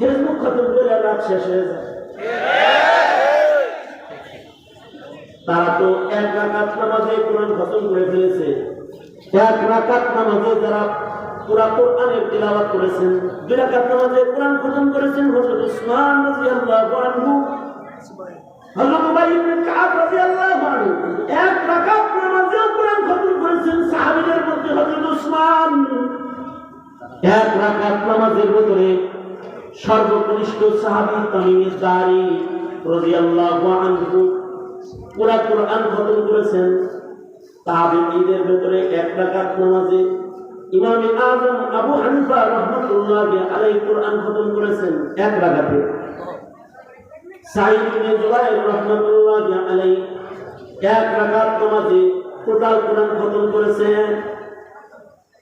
Facebook খতম করে রাত শেষ হয়ে যায়। তারা তো এক রাকাত নামাজে কোরআন খতম করে ফেলেছে। এক রাকাত নামাজে যারা পুরা কোরআনের তিলাওয়াত করেছেন, দুই রাকাত নামাজে কোরআন খতম করেছেন হযরত উসমান রাদিয়াল্লাহু আনহু। হযরত উবাই ইবনে কাব রাদিয়াল্লাহু আনহু। এক রাকাত নামাজেও কোরআন খতম করেছেন সাহাবীদের মধ্যে হযরত উসমান। এক রাকাত নামাজের ভিতরে সর্বকনিষ্ঠ সাহাবী তামিমের দারি রাদিয়াল্লাহু আনহু পুরা কোরআন খতম করেছেন। তাবিঈদের ভিতরে এক রাকাত নামাজে ইমামে আজম আবু হানিফা রাহমাতুল্লাহ আলাইহি কোরআন খতম করেছেন এক রাকাতে। সাঈদ ইবনে জুবাইর আলাইহি এক রাকাত নামাজে টোটাল কোরআন খতম করেছেন।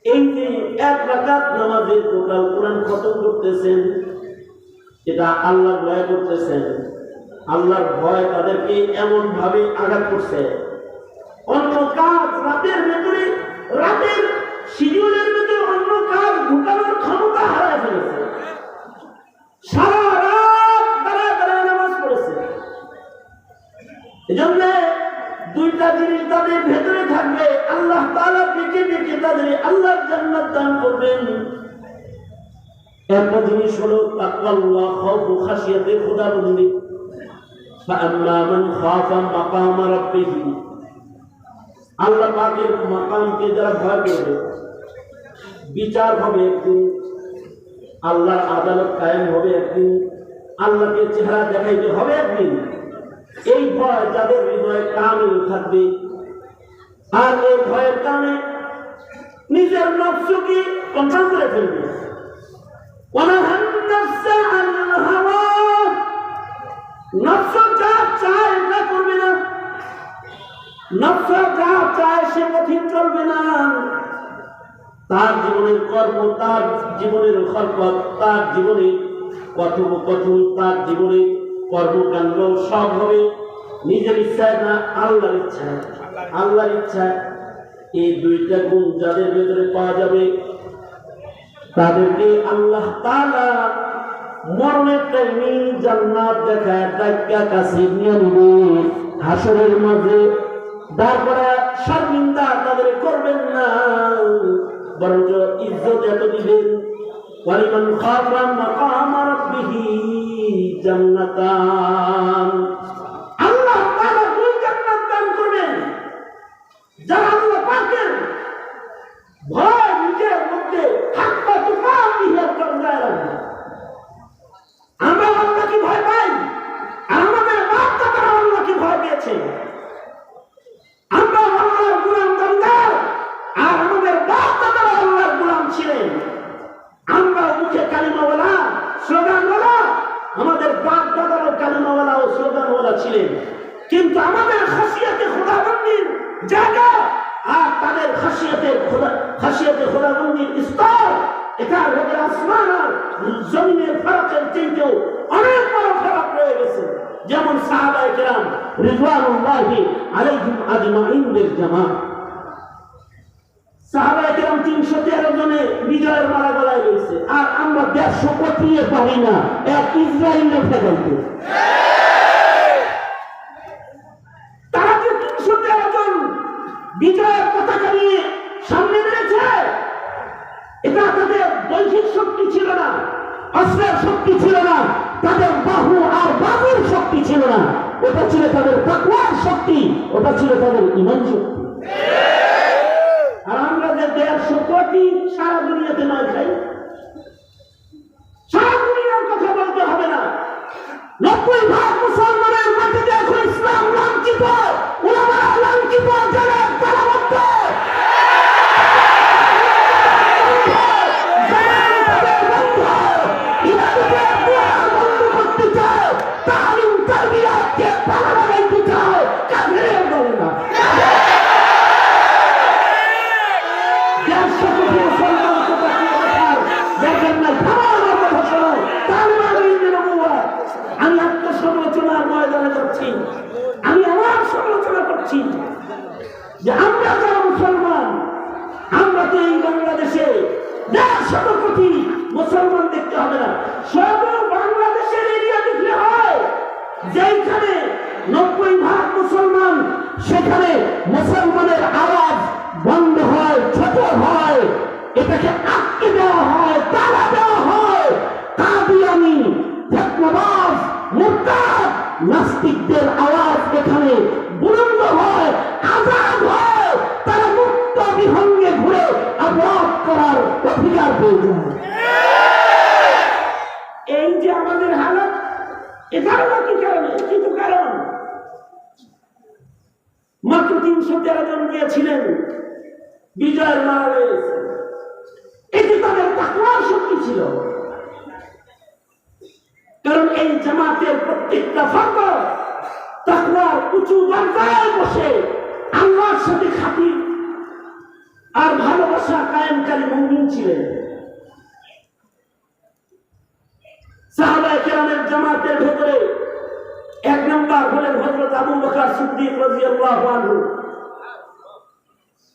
এই যে এক রাকাত নামাজে টোটাল কোরআন খতম করতেছেন এটা আল্লাহর ভয় করতেছেন আল্লাহর ভয় তাদেরকে এমন ভাবে আঘাত করছে। অন্য কাজ রাতের ভেতরে, রাতের শিডিউলের ভেতরে অন্য কাজ ঢুকানোর ক্ষমতা হারায় ফেলেছে। সারা রাত দাঁড়ায় দাঁড়ায় নামাজ পড়েছে। এজন্য দুইটা জিনিস তাদের ভেতরে থাকবে। আল্লাহ তাআলা ডেকে ডেকে তাদের আল্লাহর জান্নাত দান করবেন। একটা জিনিস হলো তাকওয়াল্লাহ খাউফ ও খাশিয়াতে খোদাবন্দি فأما من خاف مقام ربه আল্লাহ পাকের মাকামকে যারা ভয় করবে বিচার হবে একদিন আল্লাহর আদালত কায়েম হবে একদিন আল্লাহকে চেহারা দেখাইতে হবে একদিন এই ভয় যাদের হৃদয়ে কামিল থাকবে আর এই ভয়ের কারণে নিজের নফসকে কন্ট্রোল করে ফেলবে তার জীবনের কর্ম, তার জীবনের খলপথ তার জীবনে কথোপকথন, তার জীবনে কর্মকাণ্ড সব হবে। নিজের ইচ্ছায় না, আল্লাহর ইচ্ছায়। আল্লাহর ইচ্ছায় এই দুইটা গুণ যাদের ভেতরে পাওয়া যাবে তাদেরকে আল্লাহ তাআলা মরণের টাইমে জান্নাত ডাক্কা কাছে নিয়ে নিবে। হাসরের মাঝে তারপরে শর্মিন্দা তাদের করবেন না, বরঞ্চ ইজ্জত এত দিবেন। জান্নাতান। আল্লাহ তাআলা দুই জান্নাত দান করবেন। যারা আল্লাহ ভয় নিজের মধ্যে হাক্কা তুকা বিহের করে রাখবে আমরা আল্লাহকে ভয় পাই আর আমাদের বাপ দাদারা আল্লাহকে ভয় পেয়েছে আমরা আল্লাহর গুলাম দামদার আর আমাদের বাপ দাদারা আল্লাহর গুলাম ছিলেন আমরা মুখে কালিমাওয়ালা স্লোগানওয়ালা আমাদের বাপ দাদারাও কালিমাওয়ালা ও ছিলেন কিন্তু আমাদের খাসিয়াতে খোদাবন্দির জায়গা আর তাদের খাসিয়াতের খোদা খাসিয়াতে খোদাবন্দির স্তর। এটা হবে আসমান জমিনের অনেক বড় রয়ে গেছে। যেমন কেরাম রিজওয়ানুল্লাহি আলাইহিম জামা কেরাম তিনশো তেরো জনে বিজয়ের মারা গলায় রয়েছে। আর আমরা দেড়শো কোটিয়ে পারি না। এক ইসরায়েলের ফেরাইতে। তারা যে তিনশো তেরো জন বিজয়ের পতাকা নিয়ে সামনে বেড়েছে এটা তাদের দৈহিক শক্তি ছিল না অস্ত্রের শক্তি ছিল না, তাদের বাহু আর বাহুর শক্তি ছিল না। ওটা ছিল তাদের তাকুয়ার শক্তি, ওটা ছিল তাদের ইমান শক্তি। আর আমরা যে দেড়শো কোটি সারা দুনিয়াতে খাই? সারা দুনিয়ার কথা বলতে হবে না। নব্বই ভাগ মুসলমানের মুসলমান দেখতে হবে না। সর্ব যেখানে নব্বই ভাগ মুসলমান, সেখানে মুসলমানের আওয়াজ বন্ধ হয়, ছোট হয়, এটাকে আটকে দেওয়া হয়, তালা দেওয়া হয়। কাদিয়ানি, ফেতনাবাজ, মুরতাদ, নাস্তিকদের আওয়াজ এখানে বুলন্দ হয়, আজাদ হয়। তারা মুক্ত বিহঙ্গে ঘুরে আবাদ করার অধিকার পেয়ে যায় এই যে আমাদের হালত এটারও কি কারণে কিন্তু কারণ তিনশো তেরো জন গিয়েছিলেন বিজয়ের মারা এটি তাদের তাকওয়ার শক্তি ছিল। কারণ এই জামাতের প্রত্যেকটা ফর্দ তাকওয়ার উঁচু দরজায় বসে আল্লাহর সাথে খাতির আর ভালোবাসা কায়েমকারী মুমিন ছিলেন। সাহাবায়ে কেরামের জামাতের ভেতরে এক নম্বর হলেন হযরত আবু বকর সিদ্দিক রাদিয়াল্লাহু আনহু।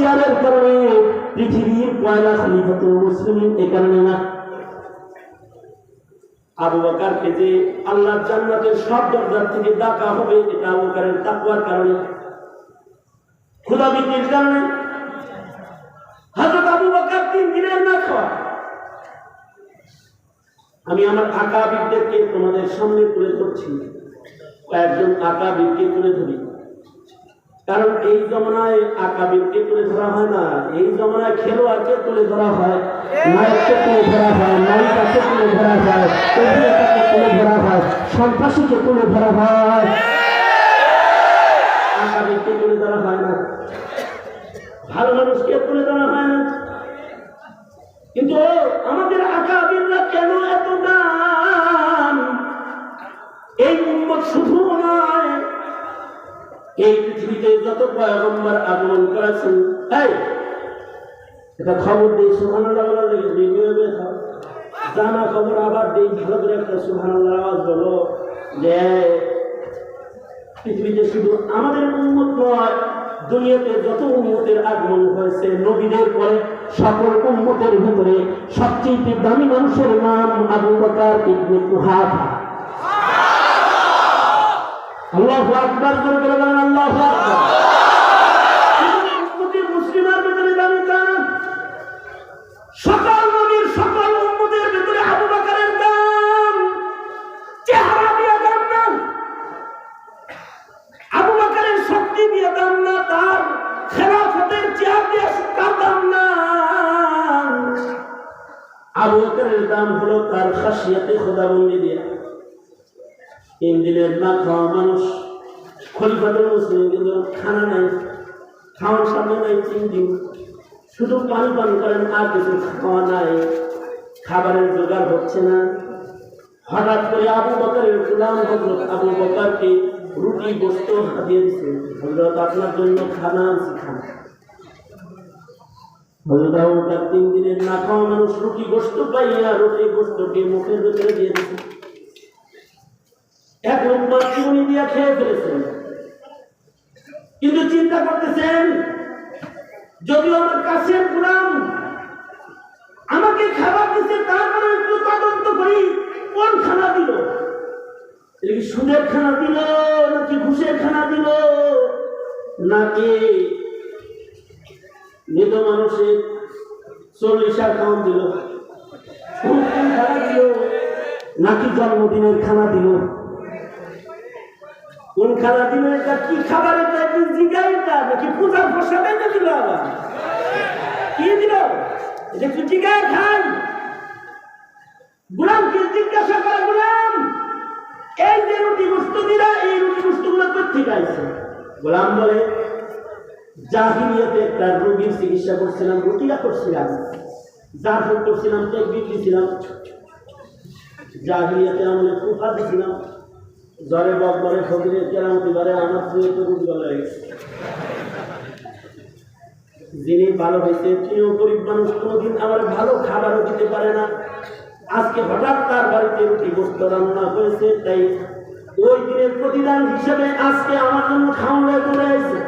চেয়ারের কারণে পৃথিবীর পয়লা খলিফাতুল মুসলিমিন এই কারণে না। আবু যে আল্লাহ জান্নাতের সব দরজার থেকে ডাকা হবে, এটা আবু তাকওয়ার কারণে। কারণে। হযরত আবু তিন দিনের না খাওয়া। আমি আমার আকাবিদদেরকে তোমাদের সামনে তুলে ধরছি। কয়েকজন আকাবিদকে তুলে ধরি। কারণ এই জমানায় আকাবিদকে তুলে ধরা হয় না, এই জমানায় খেলোয়াড়কে তুলে ধরা হয়, নায়ককে তুলে ধরা হয়, নায়িকাকে তুলে ধরা হয়, অভিনেতাকে তুলে ধরা হয়, সন্ত্রাসীকে তুলে ধরা হয়। আকাবিদকে তুলে ধরা হয় না। ভালো মানুষকে তুলে ধরা হয় না। কিন্তু আমাদের আকাবিররা কেন এত দাম? এই উম্মত শুধু এই পৃথিবীতে যত পয়গম্বর আগমন করেছেন, এই, এটা খবর দিই সুবহানাল্লাহ জানা খবর আবার দিই ভালো করে একটা সুবহানাল্লাহ আওয়াজ বলো যে পৃথিবীতে শুধু আমাদের উন্মত নয়, দুনিয়াতে যত উন্মতের আগমন হয়েছে, নবীদের পরে সকল উন্মতের ভিতরে সবচেয়ে দামি মানুষের নাম আবু বকর ইবনে কুহাফা। আল্লাহু আকবার, জোরে করে বলেন আল্লাহু উম্মতের মুসলিমের ভিতরে দামি কার সকল নবীর সকল উম্মতের ভিতরে আবু বকরের দাম, চেহারা দিয়ে দাম দাম আবু বকরের শক্তি দিয়ে দাম না, তার খেলাফতের চেয়ার না। আবু বকরের দাম হলো তার খাসিয়াতে খোদাবন্দি না খাওয়া মানুষ, খলিফাতুল মুসলিম, কিন্তু খানা নাই, খাওয়ার সামনে নাই দিন। শুধু পানি পান করেন, আর কিছু খাওয়া নাই। খাবারের জোগাড় হচ্ছে না। হঠাৎ করে আবু বকরের গুলাম হজরত আবু বকরকে রুটি গোস্ত হাতিয়ে দিচ্ছে হজরত আপনার জন্য খানা আনছি, খানা। হজরত আবু বকর তিন দিনের না খাওয়া মানুষ, রুটি গোস্ত পাইয়া রুটি গোস্তকে মুখের ভিতরে দিয়ে দিচ্ছে নম্বর চিনি দিয়ে খেয়ে ফেলেছেন কিন্তু চিন্তা করতেছেন, যদিও আমার কাছের গুলাম, আমাকে খাবার দিচ্ছে তারপরে একটু তদন্ত করি, কোন খানা দিল? সুদের খানা দিল, নাকি ঘুষের খানা দিল? নাকি মৃত মানুষের চল্লিশার খাওয়ান দিল? নাকি জন্মদিনের খানা দিল? কোন খানা দিল এটা? কি খাবার এটা? একটু জিগাই এটা? নাকি পূজার প্রসাদে না দিল আবার? কি দিল এটা একটু জিগায় খান গুলামকে জিজ্ঞাসা করে গুলাম? এই যে রুটি বস্তু দিলা, এই রুটি বস্তুগুলো কোথেকে আইছে? গোলাম বলে, জাহিলিয়াতে একটা রোগীর চিকিৎসা করছিলাম রুটিরা করছিলাম। জাফর করছিলাম টেকবিক দিছিলাম। জাহিলিয়াতে আমলে কুফা দিছিলাম। ফকিরের কেরামতি বারে আমার প্রিয় যিনি ভালো হয়েছে, তিনিও গরিব মানুষ, কোনোদিন আমার ভালো খাবারও দিতে পারে না। আজকে হঠাৎ তার বাড়িতে রান্না হয়েছে, তাই ওই দিনের প্রতিদান হিসেবে আজকে আমার জন্য খাওয়া এসেছে